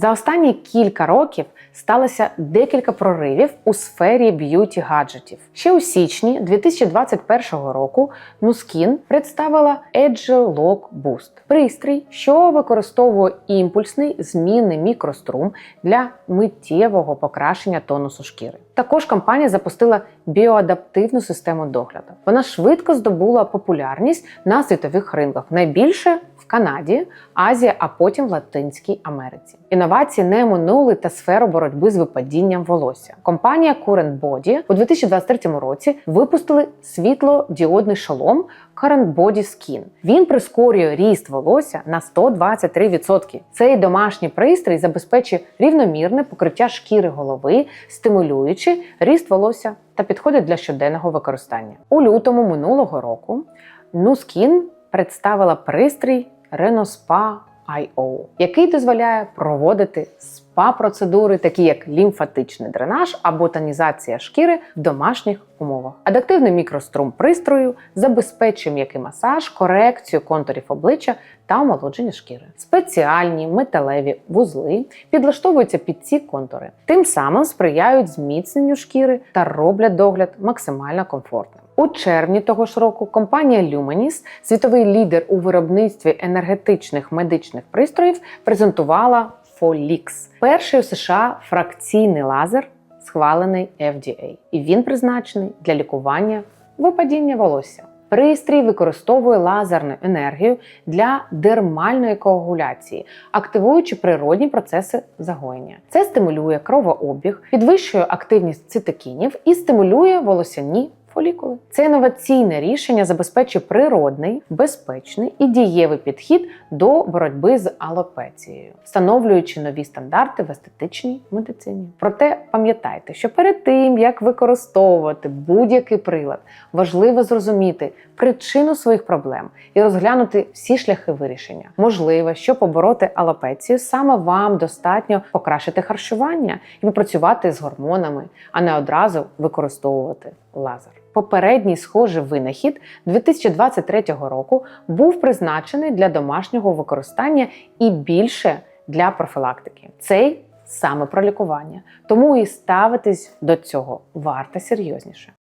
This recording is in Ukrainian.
За останні кілька років сталося декілька проривів у сфері б'юті гаджетів. Ще у січні 2021 року Nuskin представила Edge Lock Boost – пристрій, що використовує імпульсний змінний мікрострум для миттєвого покращення тонусу шкіри. Також компанія запустила біоадаптивну систему догляду. Вона швидко здобула популярність на світових ринках, найбільше Канаді, Азії, а потім в Латинській Америці. Інновації не минули та сферу боротьби з випадінням волосся. Компанія Current Body у 2023 році випустили світлодіодний шолом Current Body Skin. Він прискорює ріст волосся на 123%. Цей домашній пристрій забезпечує рівномірне покриття шкіри голови, стимулюючи ріст волосся та підходить для щоденного використання. У лютому минулого року Nuskin представила пристрій RenoSpa IO, який дозволяє проводити спа-процедури, такі як лімфатичний дренаж або тонізація шкіри в домашніх умовах. Адаптивний мікрострум пристрою забезпечує м'який масаж, корекцію контурів обличчя та омолодження шкіри. Спеціальні металеві вузли підлаштовуються під ці контури, тим самим сприяють зміцненню шкіри та роблять догляд максимально комфортним. У червні того ж року компанія Lumenis, світовий лідер у виробництві енергетичних медичних пристроїв, презентувала Folix – перший у США фракційний лазер, схвалений FDA. І він призначений для лікування випадіння волосся. Пристрій використовує лазерну енергію для дермальної коагуляції, активуючи природні процеси загоєння. Це стимулює кровообіг, підвищує активність цитокінів і стимулює волосяні фолікули. Це інноваційне рішення забезпечує природний, безпечний і дієвий підхід до боротьби з алопецією, встановлюючи нові стандарти в естетичній медицині. Проте пам'ятайте, що перед тим як використовувати будь-який прилад, важливо зрозуміти причину своїх проблем і розглянути всі шляхи вирішення. Можливо, щоб побороти алопецію, саме вам достатньо покращити харчування і попрацювати з гормонами, а не одразу використовувати лазер. Попередній схожий винахід 2023 року був призначений для домашнього використання і більше для профілактики. Цей саме про лікування. Тому і ставитись до цього варто серйозніше.